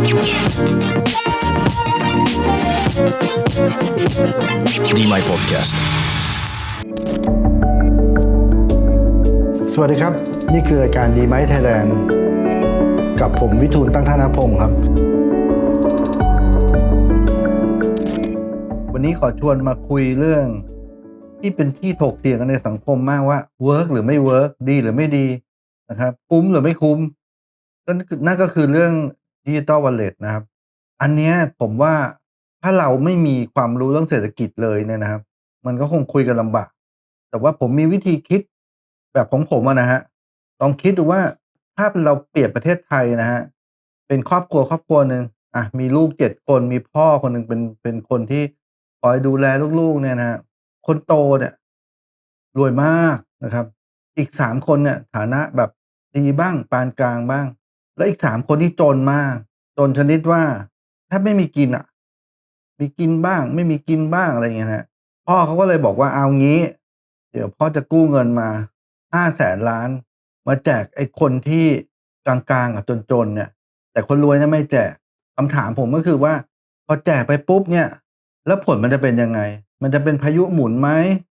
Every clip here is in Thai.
Be My Podcast สวัสดีครับ นี่คือรายการดีไหมไทยแลนด์กับผมวิทูลตั้งธนพงศ์ครับ วันนี้ขอชวนมาคุยเรื่อง ที่เป็นที่ถกเถียงกันในสังคมมากว่าเวิร์กหรือไม่เวิร์กดีหรือไม่ดีนะครับ คุ้มหรือไม่คุ้มนั่นก็คือเรื่อง ดิจิตอลวอลเล็ตนะครับ อันเนี้ยผมว่าถ้าเราไม่มีความรู้เรื่องเศรษฐกิจเลยเนี่ยนะครับ มันก็คงคุยกันลำบาก แต่ว่าผมมีวิธีคิดแบบของผมนะฮะลองคิดดูว่าถ้าเราเปรียบประเทศไทยนะฮะเป็นครอบครัวครอบครัวหนึ่งอะมีลูกเจ็ดคนมีพ่อคนหนึ่งเป็นเป็นคนที่คอยดูแลลูกๆเนี่ยนะฮะคนโตเนี่ยรวยมากนะครับ อีกสามคนเนี่ยฐานะแบบดีบ้างปานกลางบ้าง แล้วอีกสามคนที่จนมากจนชนิดว่าถ้าไม่มีกินอะ มีกินบ้าง ไม่มีกินบ้างอะไรเงี้ยฮะพ่อเขาก็เลยบอกว่าเอางี้ เดี๋ยวพ่อจะกู้เงินมาห้าแสนล้าน มาแจกไอ้คนที่กลางๆกับจนๆเนี่ย แต่คนรวยเนี่ยไม่แจกคำถามผมก็คือว่า พอแจกไปปุ๊บเนี่ย แล้วผลมันจะเป็นยังไง มันจะเป็นพายุหมุนไหม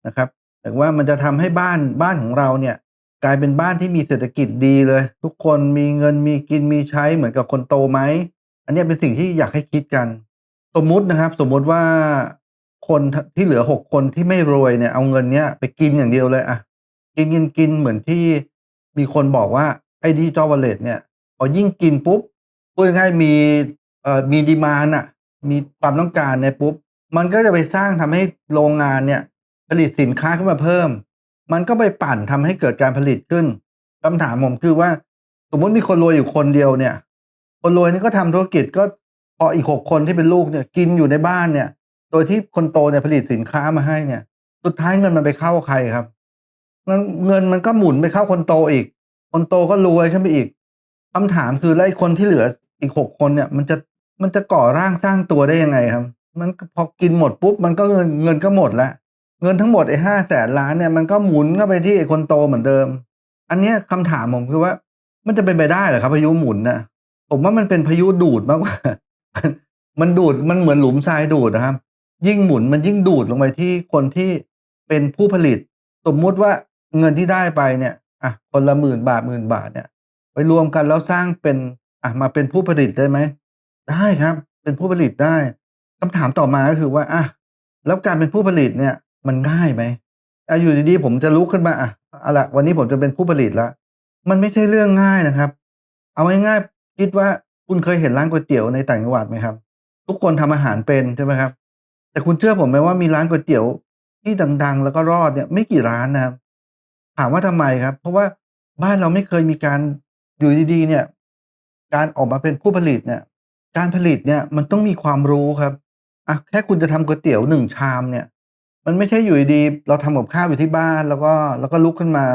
นะครับแต่ว่ามันจะทำให้บ้านบ้านของเราเนี่ย กลายเป็นบ้านที่มีเศรษฐกิจดีเลย ทุกคนมีเงินมีกินมีใช้เหมือนกับคนโตไหม อันนี้เป็นสิ่งที่อยากให้คิดกัน สมมุตินะครับ สมมุติว่าคนที่เหลือหกคนที่ไม่รวยเนี่ยเอาเงินเนี้ยไปกินอย่างเดียวเลยอะกินกินกินเหมือนที่มีคนบอกว่าไอ้ดิจิตอลวอลเล็ตเนี่ยพอยิ่งกินปุ๊บพูดง่ายมีเอ่อมีดีมานอะมีความต้องการเนี่ยปุ๊บมันก็จะไปสร้างทำให้โรงงานเนี่ยผลิตสินค้าขึ้นมาเพิ่ม มันก็ไปปั่นทำให้เกิดการผลิตขึ้นคำถามผมคือว่า สมมุติมีคนรวยอยู่คนเดียวเนี่ย คนรวยนี่ก็ทำธุรกิจก็พออีกหกคนที่เป็นลูกเนี่ยกินอยู่ในบ้านเนี่ย โดยที่คนโตเนี่ยผลิตสินค้ามาให้เนี่ย สุดท้ายเงินมันไปเข้าใครครับเงินเงินมันก็หมุนไปเข้าคนโตอีก คนโตก็รวยขึ้นไปอีกคำถามคือแล้วไอ้คนที่เหลืออีกหกคนเนี่ย มันจะมันจะก่อร่างสร้างตัวได้ยังไงครับ มันพอกินหมดปุ๊บมันก็เงินเงินก็หมดละ เงินทั้งหมดไอ้ห้าแสนล้านเนี่ยมันก็หมุนเข้าไปที่ไอ้คนโตเหมือนเดิม อันเนี้ยคำถามผมคือว่า มันจะเป็นไปได้เหรอครับพายุหมุนนะผมว่ามันเป็นพายุดูดมากกว่า มันดูดมันเหมือนหลุมทรายดูดนะครับ ยิ่งหมุนมันยิ่งดูดลงไปที่คนที่เป็นผู้ผลิต สมมุติว่าเงินที่ได้ไปเนี่ยอะคนละหมื่นบาทหมื่นบาทเนี่ยไปรวมกันแล้วสร้างเป็นอะมาเป็นผู้ผลิตได้ไหมได้ครับ เป็นผู้ผลิตได้คำถามต่อมาก็คือว่าอะแล้วการเป็นผู้ผลิตเนี่ย มันง่ายไหมอะอยู่ดีๆผมจะลุกขึ้นมาอะอาละวันนี้ผมจะเป็นผู้ผลิตแล้วมันไม่ใช่เรื่องง่ายนะครับ เอาง่ายๆคิดว่าคุณเคยเห็นร้านก๋วยเตี๋ยวในต่างจังหวัดไหมครับ ทุกคนทำอาหารเป็นใช่ไหมครับ แต่คุณเชื่อผมไหมว่ามีร้านก๋วยเตี๋ยวที่ดัง ๆ แล้วก็รอดเนี่ยไม่กี่ร้านนะครับ ถามว่าทำไมครับ เพราะว่าบ้านเราไม่เคยมีการอยู่ดีๆ เนี่ย การออกมาเป็นผู้ผลิตเนี่ย การผลิตเนี่ยมันต้องมีความรู้ครับอะแค่คุณจะทำก๋วยเตี๋ยวหนึ่งชามเนี่ย มันไม่ใช่อยู่ดีเราทำกับข้าวอยู่ที่บ้าน แล้วก็แล้วก็ลุกขึ้นมา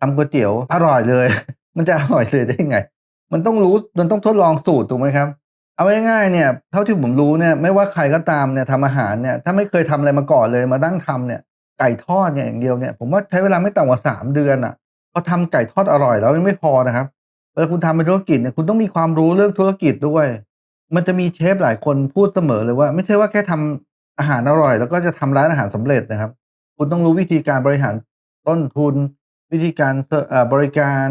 ทำก๋วยเตี๋ยวอร่อยเลย มันจะอร่อยเลยได้ยังไง มันต้องรู้มันต้องทดลองสูตรถูกไหมครับ เอาง่ายๆเนี่ยเท่าที่ผมรู้เนี่ยไม่ว่าใครก็ตามเนี่ยทำอาหารเนี่ยถ้าไม่เคยทำอะไรมาก่อนเลยมาตั้งทำเนี่ยไก่ทอดเนี่ยอย่างเดียวเนี่ยผมว่าใช้เวลาไม่ต่ำกว่าสามเดือนอะพอทำไก่ทอดอร่อยแล้วยังไม่พอนะครับเวลาคุณทำเป็นธุรกิจเนี่ยคุณต้องมีความรู้เรื่องธุรกิจด้วย มันจะมีเชฟหลายคนพูดเสมอเลยว่า ไม่ใช่ว่าแค่ทำ อาหารอร่อย แล้วก็จะทำร้านอาหารสำเร็จนะครับ คุณต้องรู้วิธีการบริหารต้นทุน วิธีการบริการ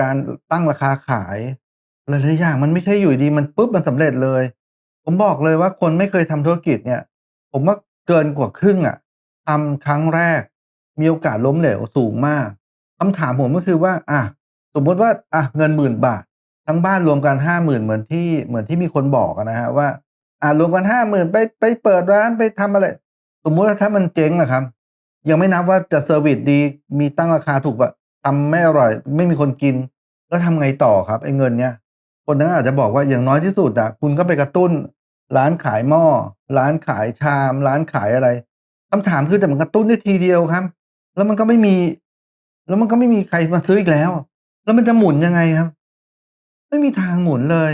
การตั้งราคาขายหลายๆอย่างมันไม่ใช่อยู่ดีมันปุ๊บมันสำเร็จเลย ผมบอกเลยว่าคนไม่เคยทำธุรกิจเนี่ย ผมว่าเกินกว่าครึ่งอะทำครั้งแรก มีโอกาสล้มเหลวสูงมากคำถามผมก็คือว่า อะสมมติว่าอะเงินหมื่นบาท ทั้งบ้านรวมกันห้าหมื่นเหมือนที่เหมือนที่มีคนบอกนะฮะว่า อ่ารวมกันห้าหมื่นไปไปเปิดร้านไปทำอะไร สมมุติว่าถ้ามันเจ๊งนะครับ ยังไม่นับว่าจะเซอร์วิสดีมีตั้งราคาถูกแบบทำไม่อร่อย ไม่มีคนกิน แล้วทำไงต่อครับไอ้เงินเนี้ยคนนั้นอาจจะบอกว่าอย่างน้อยที่สุดอะคุณก็ไปกระตุ้น ร้านขายหม้อร้านขายชาม ร้านขายอะไรคำถามคือแต่มันกระตุ้นได้ทีเดียวครับ แล้วมันก็ไม่มี แล้วมันก็ไม่มีใครมาซื้ออีกแล้ว แล้วมันจะหมุนยังไงครับ ไม่มีทางหมุนเลย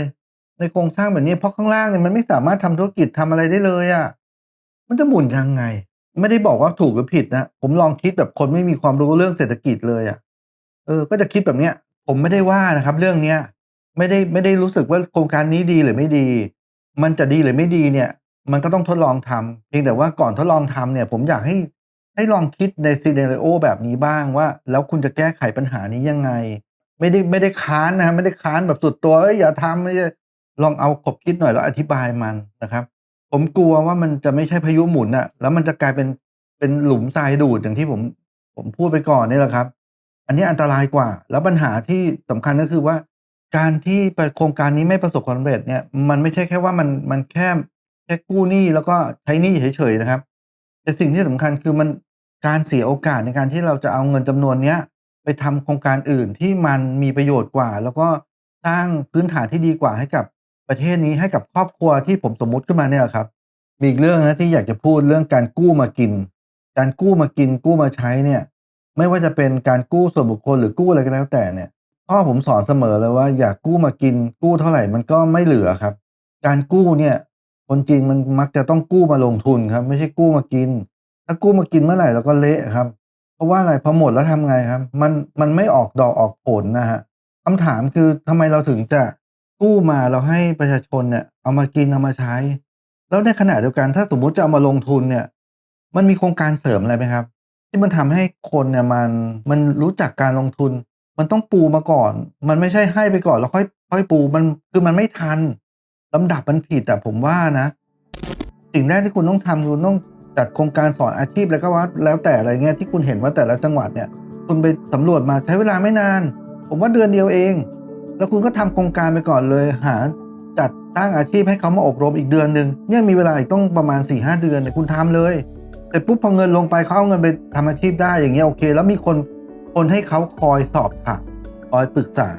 ในโครงสร้างแบบนี้เพราะข้างล่างเนี่ยมันไม่สามารถทำธุรกิจทำอะไรได้เลยอะ่ะมันจะหมุนยังไง ไม่ได้บอกว่าถูกหรือผิดนะผมลองคิดแบบคนไม่มีความรู้เรื่องเศรษฐกิจเลยอะ่ะเออ ก็จะคิดแบบเนี้ย ผมไม่ได้ว่านะครับ เรื่องเนี้ยไม่ได้ไม่ได้รู้สึกว่าโครงการนี้ดีหรือไม่ดี มันจะดีหรือไม่ดีเนี่ย มันก็ต้องทดลองทำเพียงแต่ว่าก่อนทดลองทำเนี่ย ผมอยากให้ให้ลองคิดในซีเนเรโอแบบนี้บ้างว่า แล้วคุณจะแก้ไขปัญหานี้ยังไง ไม่ได้ไม่ได้ค้านนะไม่ได้ค้านแบบสุดตัวเอ้ยอย่าทำไม่ใช่ ลองเอาขบคิดหน่อยแล้วอธิบายมันนะครับ ผมกลัวว่ามันจะไม่ใช่พายุหมุนอะแล้วมันจะกลายเป็นเป็นหลุมทรายดูดอย่างที่ผมผมพูดไปก่อนนี่แหละครับ อันนี้อันตรายกว่า แล้วปัญหาที่สำคัญก็คือว่า การที่ไปโครงการนี้ไม่ประสบความสำเร็จเนี่ยมันไม่ใช่แค่ว่ามันมันแค่แค่กู้หนี้แล้วก็ใช้หนี้เฉยๆนะครับ แต่สิ่งที่สำคัญคือมันการเสียโอกาสในการที่เราจะเอาเงินจำนวนเนี้ยไปทำโครงการอื่นที่มันมีประโยชน์กว่า แล้วก็สร้างพื้นฐานที่ดีกว่าให้กับ ประเทศนี้ให้กับครอบครัวที่ผมสมมุติขึ้นมาเนี่ยครับ มีอีกเรื่องนะที่อยากจะพูดเรื่องการกู้มากิน การกู้มากินกู้มาใช้เนี่ย ไม่ว่าจะเป็นการกู้ส่วนบุคคลหรือกู้อะไรก็แล้วแต่เนี่ยพ่อผมสอนเสมอเลยว่าอยากกู้มากินกู้เท่าไหร่มันก็ไม่เหลือครับ การกู้เนี่ยคนจริงมันมักจะต้องกู้มาลงทุนครับ ไม่ใช่กู้มากิน ถ้ากู้มากินเมื่อไหร่เราก็เละครับ เพราะว่าอะไรพอหมดแล้วทำไงครับ มันมันไม่ออกดอกออกผลนะฮะคำถามคือทำไมเราถึงจะ กู้มาเราให้ประชาชนเนี่ยเอามากินเอามาใช้ แล้วในขณะเดียวกันถ้าสมมุติจะเอามาลงทุนเนี่ย มันมีโครงการเสริมอะไรไหมครับ ที่มันทำให้คนเนี่ยมันมันรู้จักการลงทุน มันต้องปูมาก่อน มันไม่ใช่ให้ไปก่อนแล้วค่อยค่อยปูมันคือมันไม่ทันลำดับมันผิดแต่ผมว่านะ สิ่งแรกที่คุณต้องทำคุณต้องจัดโครงการสอนอาชีพแล้วก็ว่าแล้วแต่อะไรเงี้ยที่คุณเห็นว่าแต่ละจังหวัดเนี่ย คุณไปสำรวจมาใช้เวลาไม่นาน ผมว่าเดือนเดียวเอง แล้วคุณก็ทำโครงการไปก่อนเลย หาจัดตั้งอาชีพให้เขามาอบรมอีกเดือนหนึ่งเนี่ยมีเวลาอีกต้องประมาณ4ี่หเดือนเนี่ยคุณทำเลยแต่ปุ๊บพอเงินลงไปเขาเอาเงินไปทำอาชีพได้อย่างเงี้ยโอเค แล้วมีคนคนให้เขาคอยสอบถามคอยปรึกษา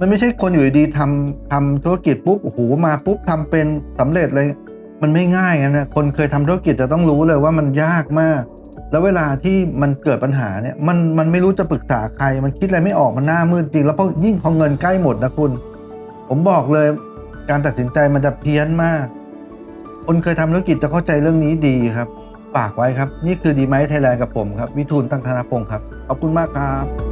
มันไม่ใช่คนอยู่ดีทำทำธุรกิจปุ๊บโอ้โหมาปุ๊บทำเป็นสำเร็จเลย มันไม่ง่ายนะคนเคยทำธุรกิจจะต้องรู้เลยว่ามันยากมาก แล้วเวลาที่มันเกิดปัญหาเนี่ยมันมันไม่รู้จะปรึกษาใคร มันคิดอะไรไม่ออกมันหน้ามืดจริง แล้วพอยิ่งพอเงินใกล้หมดนะคุณ ผมบอกเลยการตัดสินใจมันจะเพี้ยนมาก คนเคยทำธุรกิจจะเข้าใจเรื่องนี้ดีครับฝากไว้ครับ นี่คือดีไหมไทยแลนด์กับผมครับ วิทูลตั้งธนพงศ์ครับ ขอบคุณมากครับ